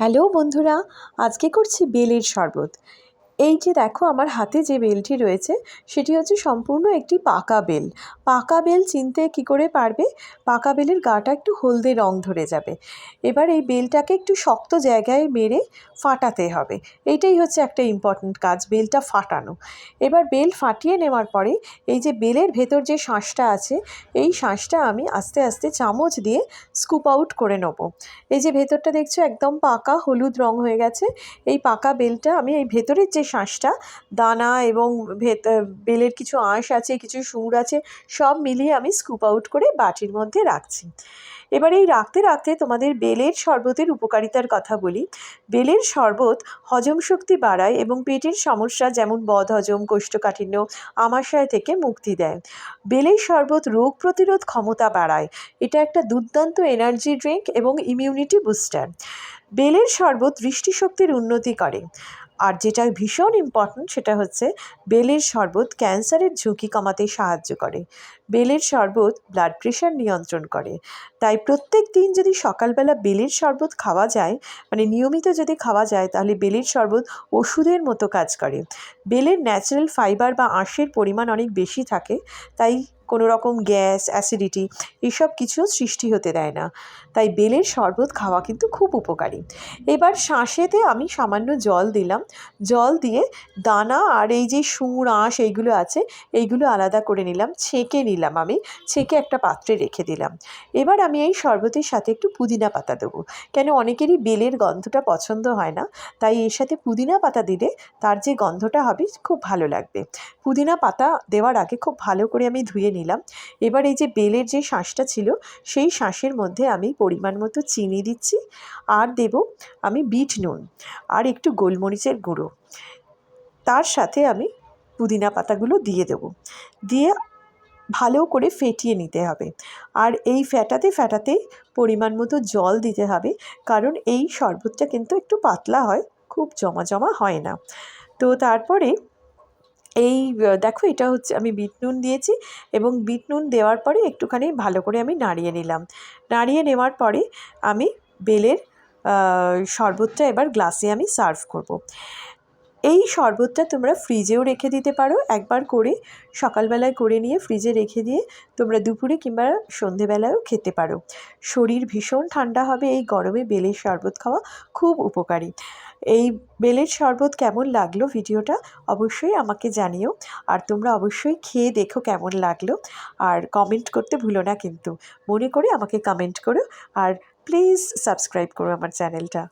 Hello বন্ধুরা আজকে করছি বেলের শরবত। এই যে দেখো আমার হাতে যে বেলটি রয়েছে, সেটি হচ্ছে সম্পূর্ণ একটি পাকা বেল। পাকা বেল চিনতে কি করে পারবে? পাকা বেলের গাটা একটু হলদে রং ধরে যাবে। এবার এই বেলটাকে একটু শক্ত জায়গায় মেরে ফাটাতে হবে। এইটাই হচ্ছে একটা ইম্পর্ট্যান্ট কাজ, বেলটা ফাটানো। এবার বেল ফাটিয়ে নেওয়ার পরে এই যে বেলের ভেতর যে শাঁসটা আছে, এই শাঁসটা আমি আস্তে আস্তে চামচ দিয়ে স্কুপ আউট করে নেব। এই যে ভেতরটা দেখছ একদম পাকা, হলুদ রং হয়ে গেছে। এই পাকা বেলটা আমি এই ভেতরের যে শাঁসটা, দানা এবং ভেত, বেলের কিছু আঁশ আছে, কিছু সুর আছে, সব মিলিয়ে আমি স্কুপ আউট করে বাটির মধ্যে রাখছি। এবার এই রাখতে রাখতে তোমাদের বেলের শরবতের উপকারিতার কথা বলি। বেলের শরবত হজম শক্তি বাড়ায় এবং পেটের সমস্যা যেমন বদহজম, কোষ্ঠকাঠিন্য আমাশয় থেকে মুক্তি দেয়। বেলের শরবত রোগ প্রতিরোধ ক্ষমতা বাড়ায়। এটা একটা দুর্দান্ত এনার্জি ড্রিঙ্ক এবং ইমিউনিটি বুস্টার বেলের শরবত দৃষ্টিশক্তির উন্নতি করে। আর যেটা ভীষণ ইম্পর্ট্যান্ট সেটা হচ্ছে বেলের শরবত ক্যান্সারের ঝুঁকি কমাতে সাহায্য করে। বেলের শরবত ব্লাড প্রেশার নিয়ন্ত্রণ করে। তাই প্রত্যেক দিন যদি সকালবেলা বেলের শরবত খাওয়া যায় মানে নিয়মিত যদি খাওয়া যায়, তাহলে বেলের শরবত ওষুধের মতো কাজ করে। বেলের ন্যাচারাল ফাইবার বা আঁশের পরিমাণ অনেক বেশি থাকে, তাই কোনো রকম গ্যাস, অ্যাসিডিটি এসব কিছুও সৃষ্টি হতে দেয় না। তাই বেলের শরবত খাওয়া কিন্তু খুব উপকারী। এবার শাঁসেতে আমি সামান্য জল দিলাম। জল দিয়ে দানা আর এই যে সুর আঁশ এইগুলো আছে, এইগুলো আলাদা করে নিলাম, ছেঁকে নিলাম আমি, ছেঁকে একটা পাত্রে রেখে দিলাম। এবার আমি এই শরবতের সাথে একটু পুদিনা পাতা দেবো। কেন অনেকেরই বেলের গন্ধটা পছন্দ হয় না, তাই এর সাথে পুদিনা পাতা দিলে তার যে গন্ধটা হবে খুব ভালো লাগবে। পুদিনা পাতা দেওয়ার আগে খুব ভালো করে আমি ধুয়ে নিলাম। এবার এই যে বেলের যে শাঁসটা ছিল, সেই শাঁসের মধ্যে আমি পরিমাণ মতো চিনি দিচ্ছি আর দেব আমি বিট নুন আর একটু গোলমরিচের গুঁড়ো। তার সাথে আমি পুদিনা পাতাগুলো দিয়ে দেবো। দিয়ে ভালো করে ফেটিয়ে নিতে হবে। আর এই ফ্যাটাতে ফ্যাটাতে পরিমাণ মতো জল দিতে হবে, কারণ এই শরবতটা কিন্তু একটু পাতলা হয়, খুব জমা জমা হয় না। তো তারপরে এই দেখো এটা হচ্ছে আমি বিট নুন দিয়েছি এবং বিট নুন দেওয়ার পরে একটুখানি ভালো করে আমি নাড়িয়ে নিলাম নাড়িয়ে নেওয়ার পরে আমি বেলের শরবতটা এবার গ্লাসে আমি সার্ভ করব। এই শরবতটা তোমরা ফ্রিজেও রেখে দিতে পারো। একবার করে, সকালবেলায় করে নিয়ে ফ্রিজে রেখে দিয়ে তোমরা দুপুরে কিংবা সন্ধেবেলায়ও খেতে পারো। শরীর ভীষণ ঠান্ডা হবে, এই গরমে বেলের শরবত খাওয়া খুব উপকারী। এই বেলের শরবত কেমন লাগল ভিডিওটা অবশ্যই আমাকে জানিও। আর তোমরা অবশ্যই খেয়ে দেখো কেমন লাগল। আর কমেন্ট করতে ভুলো না কিন্তু। মনে করে আমাকে কমেন্ট করো। আর প্লিজ সাবস্ক্রাইব করো আমার চ্যানেলটা